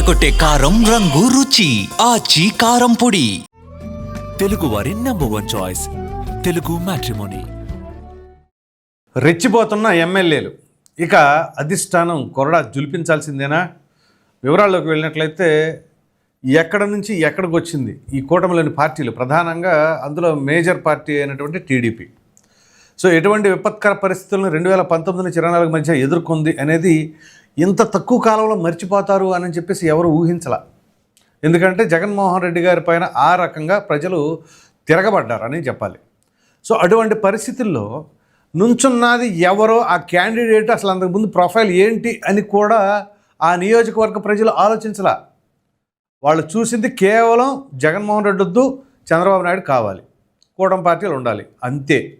అదరకొట్టే కారం రంగు రుచి. ఆచి కారం పొడి. తెలుగువారి number one choice Telugu matrimony రెచ్చిపోతున్న ఎమ్మెల్యేలు. ఇక అధిష్టానం కొరడా జులిపించాల్సిందేనా? వివరాల్లోకి వెళ్ళినట్లయితే ఎక్కడ నుంచి ఎక్కడికి వచ్చింది? ఈ కూటమిలోని పార్టీలు ప్రధానంగా అందులో మేజర్ పార్టీ అయినటువంటి టీడీపీ. సో ఎటువంటి విపత్కర పరిస్థితులను రెండు వేల పంతొమ్మిది చిరణాలకు మధ్య ఎదుర్కొంది అనేది ఇంత తక్కువ కాలంలో మర్చిపోతారు అని చెప్పేసి ఎవరు ఊహించలా. ఎందుకంటే జగన్మోహన్ రెడ్డి గారి పైన ఆ రకంగా ప్రజలు తిరగబడ్డారని చెప్పాలి. సో అటువంటి పరిస్థితుల్లో నుంచున్నది ఎవరో ఆ క్యాండిడేట్ అసలు అంతకుముందు ప్రొఫైల్ ఏంటి అని కూడా ఆ నియోజకవర్గ ప్రజలు ఆలోచించలా. వాళ్ళు చూసింది కేవలం జగన్మోహన్ రెడ్డి వద్దు చంద్రబాబు నాయుడు కావాలి. కూటమి పార్టీలు ఉండాలి. అంతే.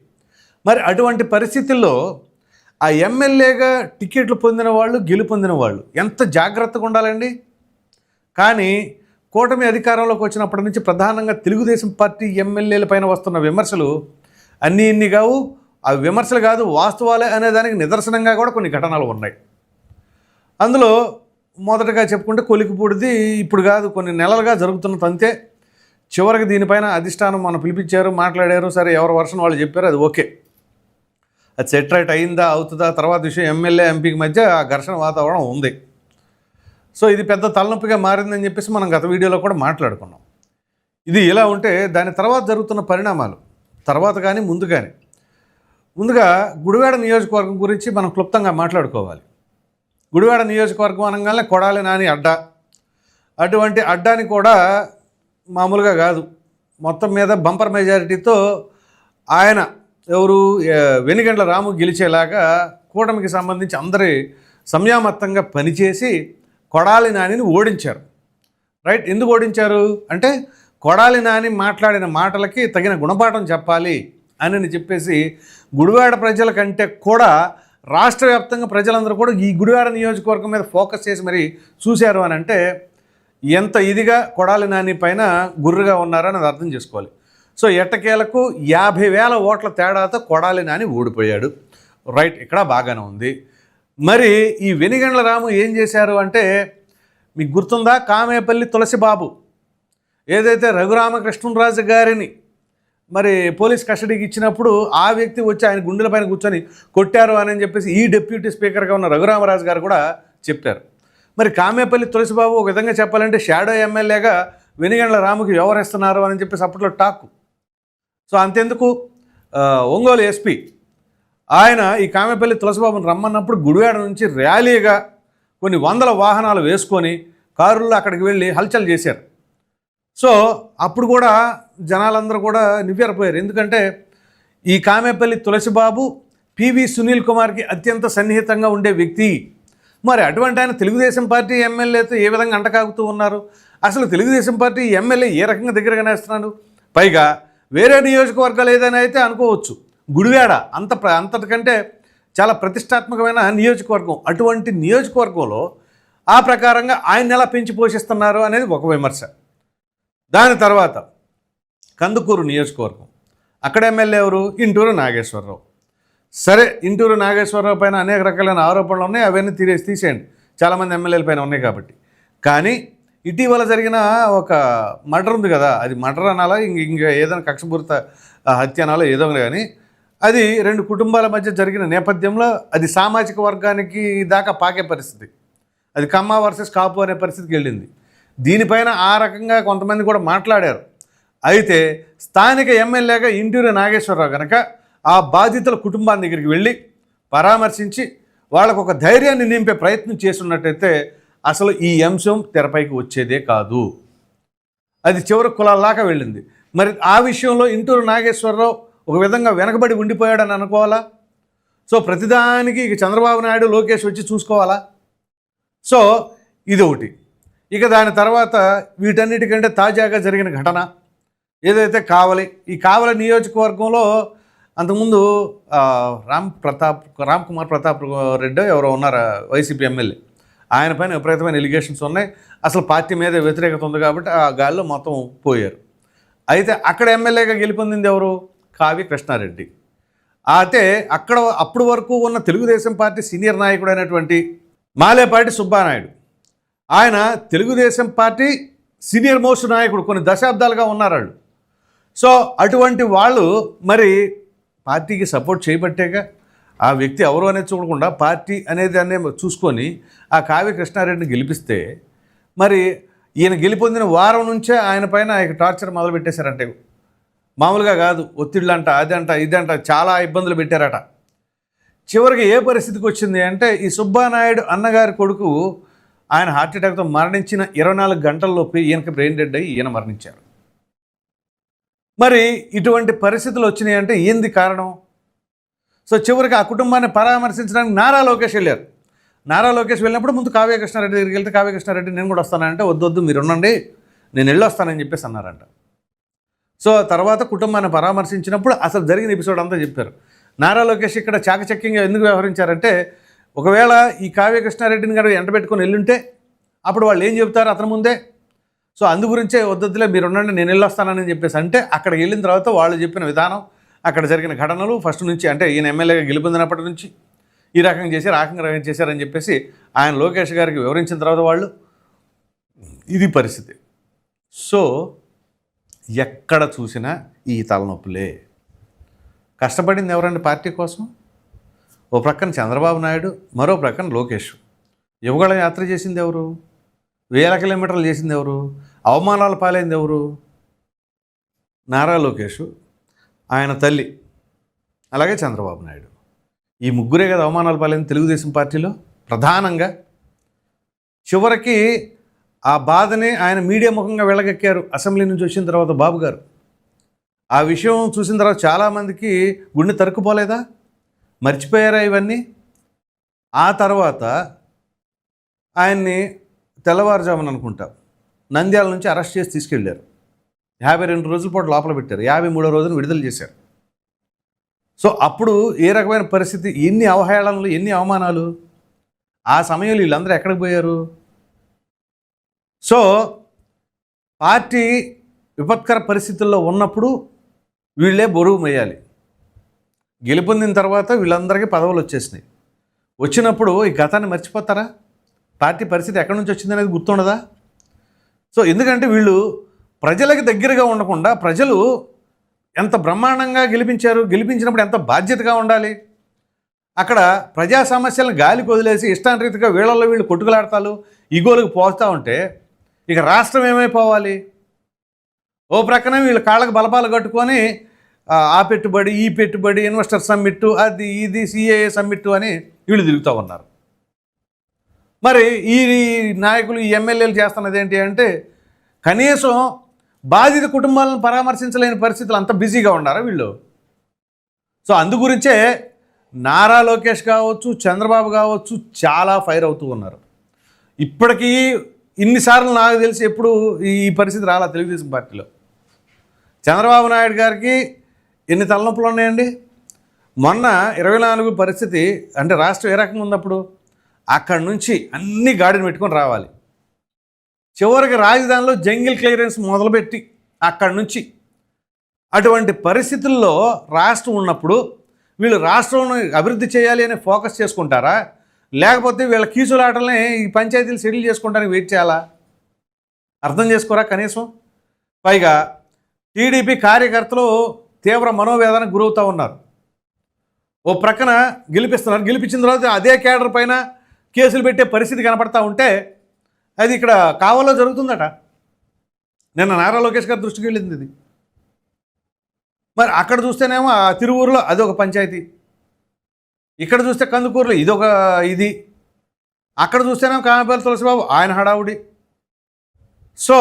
మరి అటువంటి పరిస్థితుల్లో ఆ ఎమ్మెల్యేగా టికెట్లు పొందిన వాళ్ళు గెలుపొందిన వాళ్ళు ఎంత జాగ్రత్తగా ఉండాలండి? కానీ కూటమి అధికారంలోకి వచ్చినప్పటి నుంచి ప్రధానంగా తెలుగుదేశం పార్టీ ఎమ్మెల్యేల పైన వస్తున్న విమర్శలు అన్నీ ఇన్ని కావు. ఆ విమర్శలు కాదు వాస్తవాలే అనేదానికి నిదర్శనంగా కూడా కొన్ని ఘటనలు ఉన్నాయి. అందులో మొదటగా చెప్పుకుంటే కొలికిపూడిది ఇప్పుడు కాదు కొన్ని నెలలుగా జరుగుతున్న అంతే. చివరికి దీనిపైన అధిష్టానం మనం పిలిపించారు మాట్లాడారు సరే ఎవరి వర్షం వాళ్ళు చెప్పారు అది ఓకే. అది సెట్రైట్ అయిందా అవుతుందా? తర్వాత విషయం ఎమ్మెల్యే ఎంపీకి మధ్య ఆ ఘర్షణ వాతావరణం ఉంది. సో ఇది పెద్ద తలనొప్పిగా మారిందని చెప్పేసి మనం గత వీడియోలో కూడా మాట్లాడుకున్నాం. ఇది ఇలా ఉంటే దాని తర్వాత జరుగుతున్న పరిణామాలు తర్వాత కానీ ముందు కానీ. ముందుగా గుడివాడ నియోజకవర్గం గురించి మనం క్లుప్తంగా మాట్లాడుకోవాలి. గుడివాడ నియోజకవర్గం అనగానే కొడాలి నాని అడ్డా. అటువంటి అడ్డాని కూడా మామూలుగా కాదు. మొత్తం మీద బంపర్ మెజారిటీతో ఆయన ఎవరు? వెనుగండ్ల రాము గెలిచేలాగా కూటమికి సంబంధించి అందరి సంయామత్తంగా పనిచేసి కొడాలి నానిని ఓడించారు. రైట్? ఎందుకు ఓడించారు? అంటే కొడాలి నాని మాట్లాడిన మాటలకి తగిన గుణపాఠం చెప్పాలి అని చెప్పేసి గుడివాడ ప్రజల కంటే కూడా రాష్ట్ర వ్యాప్తంగా ప్రజలందరూ కూడా ఈ గుడివాడ నియోజకవర్గం మీద ఫోకస్ చేసి మరి చూశారు అని అంటే ఎంత ఇదిగా కొడాలి నాని పైన గుర్రుగా ఉన్నారని అది అర్థం చేసుకోవాలి. సో ఎట్టకేలకు యాభై వేల ఓట్ల తేడాతో కొడాలి నాని ఓడిపోయాడు రైట్ ఇక్కడ బాగానే ఉంది. మరి ఈ వెనిగండ్ల రాము ఏం చేశారు అంటే మీకు గుర్తుందా? కామేపల్లి తులసిబాబు ఏదైతే రఘురామకృష్ణరాజు గారిని మరి పోలీస్ కస్టడీకి ఇచ్చినప్పుడు ఆ వ్యక్తి వచ్చి ఆయన గుండెలపైన కూర్చొని కొట్టారు అని చెప్పేసి ఈ డిప్యూటీ స్పీకర్గా ఉన్న రఘురామరాజు గారు కూడా చెప్పారు. మరి కామేపల్లి తులసిబాబు ఒక విధంగా చెప్పాలంటే షాడో ఎమ్మెల్యేగా వెనిగండ్ల రాముకి వ్యవహరిస్తున్నారు అని చెప్పేసి అప్పట్లో టాక్. సో అంతెందుకు ఒంగోలు ఎస్పీ ఆయన ఈ కామెపల్లి తులసిబాబుని రమ్మన్నప్పుడు గుడివాడ నుంచి ర్యాలీగా కొన్ని వందల వాహనాలు వేసుకొని కారుల్లో అక్కడికి వెళ్ళి హల్చల్ చేశారు. సో అప్పుడు కూడా జనాలందరూ కూడా నివ్వెరపోయారు. ఎందుకంటే ఈ కామేపల్లి తులసిబాబు పివి సునీల్ కుమార్కి అత్యంత సన్నిహితంగా ఉండే వ్యక్తి. మరి అటువంటి ఆయన తెలుగుదేశం పార్టీ ఎమ్మెల్యేతో ఏ విధంగా అంటకాగుతూ ఉన్నారు? అసలు తెలుగుదేశం పార్టీ ఎమ్మెల్యే ఏ రకంగా దగ్గరగా నేస్తున్నాడు? పైగా వేరే నియోజకవర్గాలు ఏదైనా అయితే అనుకోవచ్చు. గుడివాడ అంత ప్ర- అంతటికంటే చాలా ప్రతిష్టాత్మకమైన నియోజకవర్గం. అటువంటి నియోజకవర్గంలో ఆ ప్రకారంగా ఆయన ఎలా పెంచి పోషిస్తున్నారు అనేది ఒక విమర్శ. దాని తర్వాత కందుకూరు నియోజకవర్గం. అక్కడ ఎమ్మెల్యే ఎవరు? ఇంటూరు నాగేశ్వరరావు. సరే ఇంటూరు నాగేశ్వరరావు పైన అనేక రకాలైన ఆరోపణలు ఉన్నాయి. అవన్నీ తీరేసి తీసేయండి. చాలామంది ఎమ్మెల్యేల పైన ఉన్నాయి కాబట్టి. కానీ ఇటీవల జరిగిన ఒక మర్డర్ ఉంది కదా అది మర్డర్ అనాలా ఇంక ఇంకా ఏదైనా కక్షపూరిత హత్య అనాలో ఏదో కానీ అది రెండు కుటుంబాల మధ్య జరిగిన నేపథ్యంలో అది సామాజిక వర్గానికి దాకా పాకే పరిస్థితి. అది కమ్మ వర్సెస్ కాపు అనే పరిస్థితికి వెళ్ళింది. దీనిపైన ఆ రకంగా కొంతమంది కూడా మాట్లాడారు. అయితే స్థానిక ఎమ్మెల్యేగా ఇంటూరి నాగేశ్వరరావు కనుక ఆ బాధితుల కుటుంబాన్ని దగ్గరికి వెళ్ళి పరామర్శించి వాళ్ళకు ఒక ధైర్యాన్ని నింపే ప్రయత్నం చేస్తున్నట్టయితే అసలు ఈ అంశం తెరపైకి వచ్చేదే కాదు. అది చివరి కులాల్లాగా వెళ్ళింది. మరి ఆ విషయంలో ఇంటూరు నాగేశ్వరరావు ఒక విధంగా వెనకబడి ఉండిపోయాడని అనుకోవాలా? సో ప్రతిదానికి ఇక చంద్రబాబు నాయుడు లోకేష్ వచ్చి చూసుకోవాలా? సో ఇది ఒకటి. ఇక దాని తర్వాత వీటన్నిటికంటే తాజాగా జరిగిన ఘటన. ఏదైతే కావలి ఈ కావలి నియోజకవర్గంలో అంతకుముందు రామ్ ప్రతాప్ రామ్ కుమార్ ప్రతాప్ రెడ్డి ఎవరో ఉన్నారు? YCP MLA. ఆయన పైన విపరీతమైన ఎలిగేషన్స్ ఉన్నాయి. అసలు పార్టీ మీద వ్యతిరేకత ఉంది కాబట్టి ఆ గాల్లో మొత్తం పోయారు. అయితే అక్కడ ఎమ్మెల్యేగా గెలుపొందింది ఎవరు? కావి కృష్ణారెడ్డి. అయితే అక్కడ అప్పుడు వరకు ఉన్న తెలుగుదేశం పార్టీ సీనియర్ నాయకుడు అయినటువంటి మాలేపాటి సుబ్బానాయుడు. ఆయన తెలుగుదేశం పార్టీ సీనియర్ మోస్ట్ నాయకుడు కొన్ని దశాబ్దాలుగా ఉన్నారు వాళ్ళు. సో అటువంటి వాళ్ళు మరి పార్టీకి సపోర్ట్ చేయబట్టేగా ఆ వ్యక్తి ఎవరు అనేది చూడకుండా పార్టీ అనేది అనే చూసుకొని ఆ కావ్య కృష్ణారెడ్డిని గెలిపిస్తే మరి ఈయన గెలిపొందిన వారం నుంచే ఆయన పైన ఆయన టార్చర్ మొదలు పెట్టేశారంటే మామూలుగా కాదు. ఒత్తిళ్ళంట అదంట ఇదంట చాలా ఇబ్బందులు పెట్టారట. చివరికి ఏ పరిస్థితికి వచ్చింది అంటే ఈ సుబ్బానాయుడు అన్నగారి కొడుకు ఆయన హార్ట్అటాక్తో మరణించిన ఇరవై నాలుగు గంటల్లోపు ఈయనకి బ్రెయిన్ డెడ్ అయ్యి ఈయన మరణించారు. మరి ఇటువంటి పరిస్థితులు వచ్చినాయి అంటే ఏంది కారణం? సో చివరికి ఆ కుటుంబాన్ని పరామర్శించడానికి నారా లోకేష్ వెళ్ళారు. నారా లోకేష్ వెళ్ళినప్పుడు ముందు కావ్య కృష్ణారెడ్డి దగ్గరికి వెళ్తే కావ్య కృష్ణారెడ్డి నేను కూడా వస్తానంటే వద్దు వద్దు మీరు ఉండండి నేను వెళ్ళొస్తానని చెప్పేసి అన్నారంట. సో తర్వాత కుటుంబాన్ని పరామర్శించినప్పుడు అసలు జరిగిన ఎపిసోడ్ అంతా చెప్పారు. నారా లోకేష్ ఇక్కడ చాకచక్యంగా ఎందుకు వ్యవహరించారంటే ఒకవేళ ఈ కావ్య కృష్ణారెడ్డిని గారు ఎండబెట్టుకొని వెళ్ళుంటే అప్పుడు వాళ్ళు ఏం చెబుతారు అతని ముందే? సో అందు గురించే వద్దొద్దులే మీరు ఉండండి నేను వెళ్ళొస్తానని చెప్పేసి అంటే అక్కడికి వెళ్ళిన తర్వాత వాళ్ళు చెప్పిన విధానం అక్కడ జరిగిన ఘటనలు ఫస్ట్ నుంచి అంటే ఈయన ఎమ్మెల్యేగా గెలుపొందినప్పటి నుంచి ఈ రకంగా చేశారు ఆ రకంగా చేశారని చెప్పేసి ఆయన లోకేష్ గారికి వివరించిన తర్వాత వాళ్ళు ఇది పరిస్థితి. సో ఎక్కడ చూసినా ఈ తలనొప్పులే. కష్టపడింది ఎవరండి పార్టీ కోసం? ఓ ప్రక్కన చంద్రబాబు నాయుడు మరో ప్రక్కన లోకేష్. యువగళ యాత్ర చేసింది ఎవరు? వేల కిలోమీటర్లు చేసింది ఎవరు? అవమానాల పాలైంది ఎవరు? నారా లోకేష్. ఆయన తల్లి. అలాగే చంద్రబాబు నాయుడు. ఈ ముగ్గురే కదా అవమానాలు పాలైంది తెలుగుదేశం పార్టీలో? ప్రధానంగా. చివరికి ఆ బాధని ఆయన మీడియా ముఖంగా వెళ్ళగక్కారు అసెంబ్లీ నుంచి వచ్చిన తర్వాత బాబు గారు. ఆ విషయం చూసిన తర్వాత చాలామందికి గుండె తరుక్కుపోలేదా? మర్చిపోయారా ఇవన్నీ? ఆ తర్వాత ఆయన్ని తెల్లవారుజామున అనుకుంటా. నంద్యాల నుంచి అరెస్ట్ చేసి తీసుకెళ్ళారు యాభై రెండు రోజుల పాటు లోపల పెట్టారు. యాభై మూడో రోజున విడుదల చేశారు. సో అప్పుడు ఏ రకమైన పరిస్థితి? ఎన్ని అవహేళనలు ఎన్ని అవమానాలు? ఆ సమయంలో వీళ్ళందరూ ఎక్కడికి పోయారు? సో పార్టీ విపత్కర పరిస్థితుల్లో ఉన్నప్పుడు వీళ్ళే బరువు మొయ్యాలి గెలుపొందిన తర్వాత వీళ్ళందరికీ పదవులు వచ్చేసినాయి. వచ్చినప్పుడు ఈ గతాన్ని మర్చిపోతారా? పార్టీ పరిస్థితి ఎక్కడి నుంచి వచ్చిందనేది గుర్తుండదా? సో ఎందుకంటే వీళ్ళు ప్రజలకు దగ్గరగా ఉండకుండా ప్రజలు ఎంత బ్రహ్మాండంగా గెలిపించారు గెలిపించినప్పుడు ఎంత బాధ్యతగా ఉండాలి? అక్కడ ప్రజా సమస్యలను గాలికి వదిలేసి ఇష్టానరీతిగా వీళ్ళల్లో వీళ్ళు కొట్టుకులాడతాలు ఇగోలకు పోస్తూ ఉంటే ఇక రాష్ట్రం ఏమైపోవాలి? ఓ ప్రక్కన వీళ్ళు కాళ్ళకు బలపాలు కట్టుకొని ఆ, ఆ పెట్టుబడి ఈ పెట్టుబడి ఇన్వెస్టర్ సమ్మిట్ అది ఇది సిఏఏ సమ్మిట్ అని వీళ్ళు తిరుగుతూ ఉన్నారు. మరి ఈ నాయకులు ఈ ఎమ్మెల్యేలు చేస్తున్నది ఏంటి అంటే కనీసం బాధిత కుటుంబాలను పరామర్శించలేని పరిస్థితులు అంత బిజీగా ఉన్నారా వీళ్ళు? సో అందు గురించే నారా లోకేష్ కావచ్చు చంద్రబాబు కావచ్చు చాలా ఫైర్ అవుతూ ఉన్నారు. ఇప్పటికీ ఇన్నిసార్లు నాకు తెలిసి ఎప్పుడు ఈ పరిస్థితి రాలా తెలుగుదేశం పార్టీలో. చంద్రబాబు నాయుడు గారికి ఎన్ని తలనొప్పులు ఉన్నాయండి? మొన్న ఇరవై నాలుగు పరిస్థితి అంటే రాష్ట్రం ఏ రకంగా ఉన్నప్పుడు అక్కడి నుంచి అన్ని గాడిని పెట్టుకొని రావాలి. చివరికి రాజధానిలో జంగిల్ క్లియరెన్స్ మొదలుపెట్టి అక్కడి నుంచి. అటువంటి పరిస్థితుల్లో రాష్ట్రం ఉన్నప్పుడు వీళ్ళు రాష్ట్రం అభివృద్ధి చేయాలి అని ఫోకస్ చేసుకుంటారా? లేకపోతే వీళ్ళ కీచులాటలనే ఈ పంచాయతీలు సెటిల్ చేసుకోవడానికి వెయిట్ చేయాలా? అర్థం చేసుకోరా కనీసం? పైగా టీడీపీ కార్యకర్తలు తీవ్ర మనోవేదనకు గురవుతూ ఉన్నారు. ఓ ప్రక్కన గెలిపిస్తున్నారు. గెలిపించిన తర్వాత అదే కేడర్ పైన కేసులు పెట్టే పరిస్థితి కనపడతా ఉంటే అది ఇక్కడ కావాలో జరుగుతుందట. నిన్న నారా లోకేష్ గారి దృష్టికి వెళ్ళింది ఇది. మరి అక్కడ చూస్తేనేమో ఆ తిరువూరులో అది ఒక పంచాయతీ. ఇక్కడ చూస్తే కందుకూరులో ఇది ఒక ఇది. అక్కడ చూస్తేనేమో కామపల్లి తులసిబాబు ఆయన హడావుడి. సో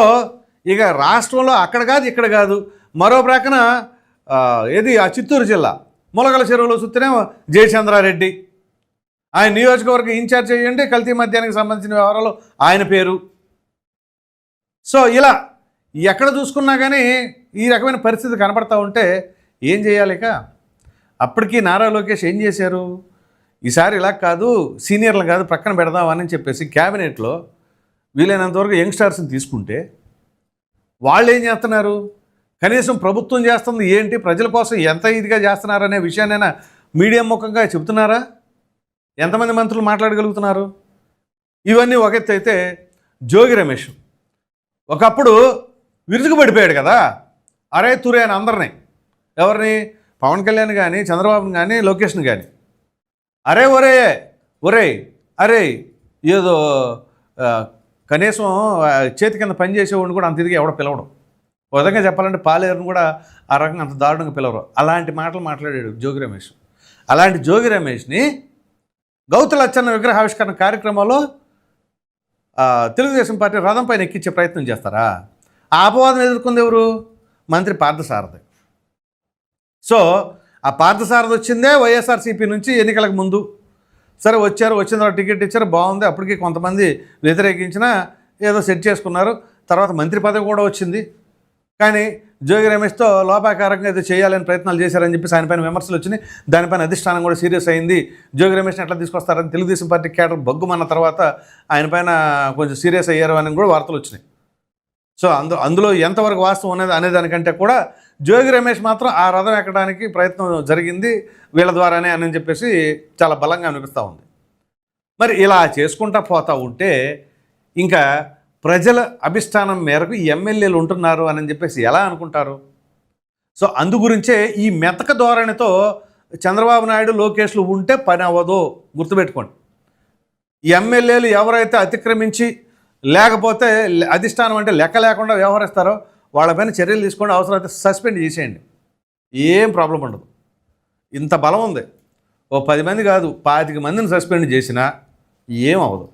ఇక రాష్ట్రంలో అక్కడ కాదు ఇక్కడ కాదు. మరో ప్రక్కన ఏది? ఆ చిత్తూరు జిల్లా. ములగల చెరువులో చూస్తేనేమో జయచంద్రారెడ్డి. ఆయన నియోజకవర్గ ఇన్ఛార్జ్ అయ్యండి కల్తీ మద్యానికి సంబంధించిన వ్యవహారాలు ఆయన పేరు. సో ఇలా ఎక్కడ చూసుకున్నా కానీ ఈ రకమైన పరిస్థితి కనపడతా ఉంటే ఏం చేయాలి అప్పటికీ అప్పటికి నారా లోకేష్ ఏం చేశారు? ఈసారి ఇలా కాదు సీనియర్లు కాదు ప్రక్కన పెడదామని చెప్పేసి క్యాబినెట్లో వీలైనంతవరకు యంగ్స్టార్స్ని తీసుకుంటే వాళ్ళు ఏం చేస్తున్నారు? కనీసం ప్రభుత్వం చేస్తుంది ఏంటి? ప్రజల కోసం ఎంత ఇదిగా చేస్తున్నారనే విషయాన్నైనా మీడియా ముఖంగా చెబుతున్నారా? ఎంతమంది మంత్రులు మాట్లాడగలుగుతున్నారు? ఇవన్నీ ఒక ఎత్తు అయితే జోగి రమేష్. ఒకప్పుడు విరుచుకుపడిపోయాడు కదా? అరే తురే అని అందరినీ. ఎవరిని? పవన్ కళ్యాణ్ కానీ చంద్రబాబుని కానీ లోకేష్ని కానీ అరే ఒరే ఒరే అరే ఏదో కనీసం చేతి కింద పని చేసేవాడిని కూడా అంత ఇదిగా ఎవడో పిలవడం. ఒక విధంగా చెప్పాలంటే పాలేరుని కూడా ఆ రకంగా అంత దారుణంగా పిలవరు. అలాంటి మాటలు మాట్లాడాడు జోగి రమేష్. అలాంటి జోగి రమేష్ని గౌతు లచ్చన్న విగ్రహావిష్కరణ కార్యక్రమంలో తెలుగుదేశం పార్టీ రథం పైన ఎక్కించే ప్రయత్నం చేస్తారా? ఆ అపవాదం ఎదుర్కొంది ఎవరు? మంత్రి పార్థసారథి. సో ఆ పార్థసారథి వచ్చిందే వైఎస్ఆర్సీపీ నుంచి ఎన్నికలకు ముందు. సరే వచ్చారు వచ్చిన తర్వాత టికెట్ ఇచ్చారు బాగుంది. అప్పటికి కొంతమంది వ్యతిరేకించిన ఏదో సెట్ చేసుకున్నారు. తర్వాత మంత్రి పదవి కూడా వచ్చింది. కానీ జోగి రమేష్తో లోపాకారంగా అయితే చేయాలని ప్రయత్నాలు చేశారని చెప్పేసి ఆయన పైన విమర్శలు వచ్చినాయి. దానిపైన అధిష్టానం కూడా సీరియస్ అయింది. జోగి రమేష్ని ఎట్లా తీసుకొస్తారని తెలుగుదేశం పార్టీ కేటర్ బగ్గుమన్న తర్వాత ఆయన పైన కొంచెం సీరియస్ అయ్యారు అని కూడా వార్తలు వచ్చినాయి. సో అందు అందులో ఎంతవరకు వాస్తవం అనేది అనే దానికంటే కూడా జోగి రమేష్ మాత్రం ఆ రథం ఎక్కడానికి ప్రయత్నం జరిగింది. వీళ్ళ ద్వారానే అని చెప్పేసి చాలా బలంగా అనిపిస్తూ ఉంది. మరి ఇలా చేసుకుంటా పోతా ఉంటే ఇంకా ప్రజల అభిష్టానం మేరకు ఎమ్మెల్యేలు ఉంటున్నారు అని చెప్పేసి ఎలా అనుకుంటారు? సో అందు గురించే ఈ మెతక ధోరణితో చంద్రబాబు నాయుడు లోకేష్లు ఉంటే పని అవ్వదు. గుర్తుపెట్టుకోండి. ఎమ్మెల్యేలు ఎవరైతే అతిక్రమించి లేకపోతే అధిష్టానం అంటే లెక్క లేకుండా వ్యవహరిస్తారో వాళ్ళపైన చర్యలు తీసుకోండి. అవసరమైతే సస్పెండ్ చేసేయండి. ఏం ప్రాబ్లం ఉండదు. ఇంత బలం ఉంది. ఓ పది మంది కాదు పాతిక మందిని సస్పెండ్ చేసినా ఏం అవ్వదు.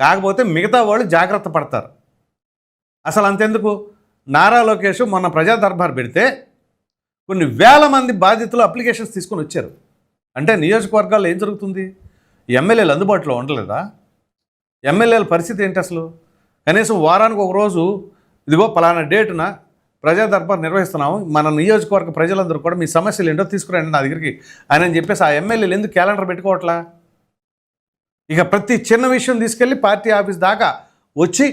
కాకపోతే మిగతా వాళ్ళు జాగ్రత్త పడతారు. అసలు అంతెందుకు? నారా లోకేష్ మొన్న ప్రజా దర్బార్ పెడితే కొన్ని వేల మంది బాధితులు అప్లికేషన్స్ తీసుకొని వచ్చారు. అంటే నియోజకవర్గాల్లో ఏం జరుగుతుంది? ఎమ్మెల్యేలు అందుబాటులో ఉండలేదా? ఎమ్మెల్యేల పరిస్థితి ఏంటి అసలు? కనీసం వారానికి ఒక రోజు ఇదిగో పలానా డేటున ప్రజా దర్బార్ నిర్వహిస్తున్నాము మన నియోజకవర్గ ప్రజలందరూ కూడా మీ సమస్యలు ఏంటో తీసుకురండి నా దగ్గరికి అని అని చెప్పేసి ఆ ఎమ్మెల్యేలు ఎందుకు క్యాలెండర్ పెట్టుకోవట్లా? ఇక ప్రతి చిన్న విషయం తీసుకెళ్ళి పార్టీ ఆఫీస్ దాకా వచ్చి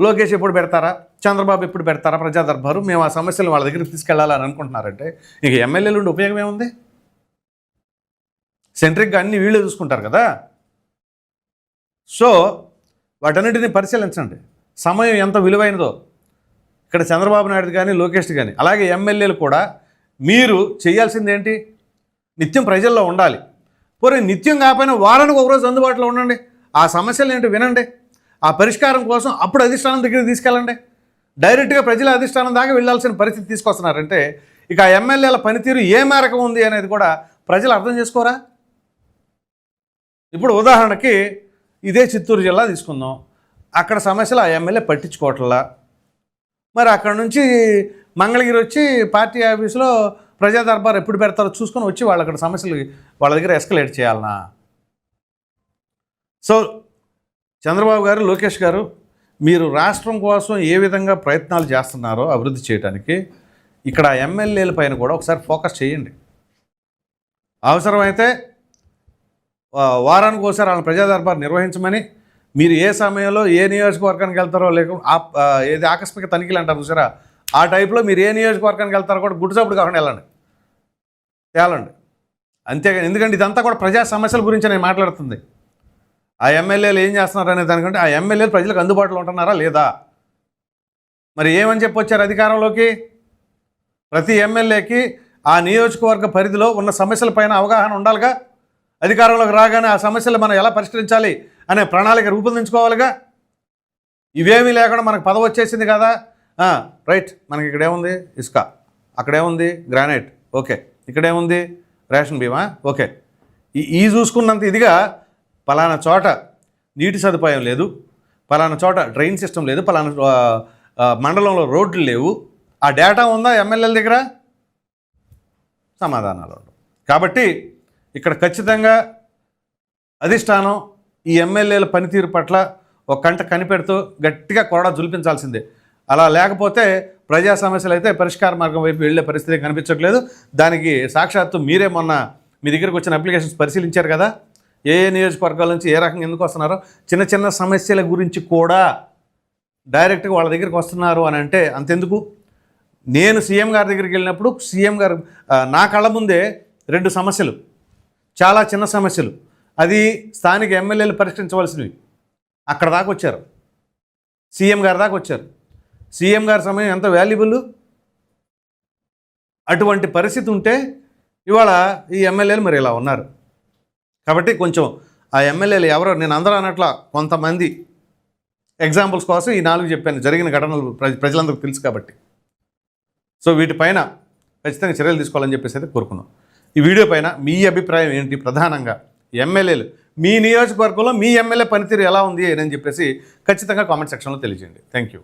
లోకేష్ ఎప్పుడు పెడతారా? చంద్రబాబు ఎప్పుడు పెడతారా? ప్రజా దర్బారు? మేము ఆ సమస్యలు వాళ్ళ దగ్గరికి తీసుకెళ్ళాలని అనుకుంటున్నారంటే ఇక ఎమ్మెల్యేలు ఉండి ఉపయోగం ఏముంది? సెంట్రిక్గా అన్ని వీళ్ళే చూసుకుంటారు కదా? సో వాటన్నిటిని పరిశీలించండి. సమయం ఎంత విలువైనదో. ఇక్కడ చంద్రబాబు నాయుడు కానీ లోకేష్ కానీ అలాగే ఎమ్మెల్యేలు కూడా మీరు చేయాల్సింది ఏంటి నిత్యం ప్రజల్లో ఉండాలి. పోరే నిత్యం కాకపోయినా వారానికి ఒకరోజు అందుబాటులో ఉండండి. ఆ సమస్యలు ఏంటి వినండి. ఆ పరిష్కారం కోసం అప్పుడు అధిష్టానం దగ్గరికి తీసుకెళ్ళండి. డైరెక్ట్గా ప్రజల అధిష్టానం దాకా వెళ్ళాల్సిన పరిస్థితి తీసుకొస్తున్నారంటే ఇక ఆ ఎమ్మెల్యేల పనితీరు ఏ మేరకు ఉంది అనేది కూడా ప్రజలు అర్థం చేసుకోరా? ఇప్పుడు ఉదాహరణకి ఇదే చిత్తూరు జిల్లా తీసుకుందాం. అక్కడ సమస్యలు ఆ ఎమ్మెల్యే పట్టించుకోవట్లా. మరి అక్కడ నుంచి మంగళగిరి వచ్చి పార్టీ ఆఫీసులో ప్రజా దర్బార్ ఎప్పుడు పెడతారో చూసుకొని వచ్చి వాళ్ళు అక్కడ సమస్యలు వాళ్ళ దగ్గర ఎస్కలేట్ చేయాలనా? సో చంద్రబాబు గారు లోకేష్ గారు మీరు రాష్ట్రం కోసం ఏ విధంగా ప్రయత్నాలు చేస్తున్నారో అభివృద్ధి చేయడానికి ఇక్కడ ఎమ్మెల్యేల పైన కూడా ఒకసారి ఫోకస్ చేయండి. అవసరమైతే వారానికి ఒకసారి వాళ్ళ ప్రజా దర్బార్ నిర్వహించమని మీరు ఏ సమయంలో ఏ నియోజకవర్గానికి వెళ్తారో లేకుండా ఏది ఆకస్మిక తనిఖీలు అంటారు చూసారా? ఆ టైప్లో మీరు ఏ నియోజకవర్గానికి వెళ్తారో కూడా గుడ్డుచప్పుడు కాకుండా వెళ్ళండి. తేలండి అంతేగాని ఎందుకంటే ఇదంతా కూడా ప్రజా సమస్యల గురించి నేను మాట్లాడుతుంది. ఆ ఎమ్మెల్యేలు ఏం చేస్తున్నారు అనే దానికంటే ఆ ఎమ్మెల్యేలు ప్రజలకు అందుబాటులో ఉంటున్నారా లేదా? మరి ఏమని చెప్పి వచ్చారు అధికారంలోకి? ప్రతి ఎమ్మెల్యేకి ఆ నియోజకవర్గ పరిధిలో ఉన్న సమస్యల పైన అవగాహన ఉండాలిగా? అధికారంలోకి రాగానే ఆ సమస్యలు మనం ఎలా పరిష్కరించాలి అనే ప్రణాళిక రూపొందించుకోవాలిగా? ఇవేమీ లేకుండా మనకు పదవి వచ్చేసింది కదా? రైట్. మనకి ఇక్కడేముంది ఇసుక. అక్కడేముంది? గ్రానైట్. ఓకే. ఇక్కడేముంది? రేషన్ బీమా ఓకే. ఈ చూసుకున్నంత ఇదిగా పలానా చోట నీటి సదుపాయం లేదు. పలానా చోట డ్రైన్ సిస్టమ్ లేదు. పలానా మండలంలో రోడ్లు లేవు. ఆ డేటా ఉందా ఎమ్మెల్యేల దగ్గర? సమాధానాలు ఉండవు కాబట్టి ఇక్కడ ఖచ్చితంగా అధిష్టానం ఈ ఎమ్మెల్యేల పనితీరు పట్ల ఒక కంట కనిపెడుతూ గట్టిగా కొరడా జులిపించాల్సిందే. అలా లేకపోతే ప్రజా సమస్యలు అయితే పరిష్కార మార్గం వైపు వెళ్ళే పరిస్థితి కనిపించట్లేదు. దానికి సాక్షాత్తు మీరే మొన్న మీ దగ్గరకు వచ్చిన అప్లికేషన్స్ పరిశీలించారు కదా? ఏ ఏ నియోజకవర్గాల నుంచి ఏ రకంగా ఎందుకు వస్తున్నారో? చిన్న చిన్న సమస్యల గురించి కూడా డైరెక్ట్గా వాళ్ళ దగ్గరికి వస్తున్నారు అని అంటే అంతెందుకు? నేను సీఎం గారి దగ్గరికి వెళ్ళినప్పుడు సీఎం గారు నా కళ్ళ ముందే రెండు సమస్యలు. చాలా చిన్న సమస్యలు. అది స్థానిక ఎమ్మెల్యేలు పరిష్కరించవలసినవి. అక్కడ దాకా వచ్చారు. సీఎం గారి దాకా వచ్చారు. సీఎం గారి సమయం ఎంత వాల్యుబుల్ అటువంటి పరిస్థితి ఉంటే ఇవాళ ఈ ఎమ్మెల్యేలు మరి ఇలా ఉన్నారు. కాబట్టి కొంచెం ఆ ఎమ్మెల్యేలు ఎవరో నేను అందరూ అన్నట్ల కొంతమంది ఎగ్జాంపుల్స్ కోసం ఈ నాలుగు చెప్పాను. జరిగిన ఘటనలు ప్రజలందరికీ తెలుసు కాబట్టి. సో వీటిపైన ఖచ్చితంగా చర్యలు తీసుకోవాలని చెప్పేసి అయితే కోరుకున్నాం. ఈ వీడియో పైన మీ అభిప్రాయం ఏంటి? ప్రధానంగా ఎమ్మెల్యేలు మీ నియోజకవర్గంలో మీ ఎమ్మెల్యే పనితీరు ఎలా ఉంది అని చెప్పేసి ఖచ్చితంగా కామెంట్ సెక్షన్లో తెలియజేయండి. Thank you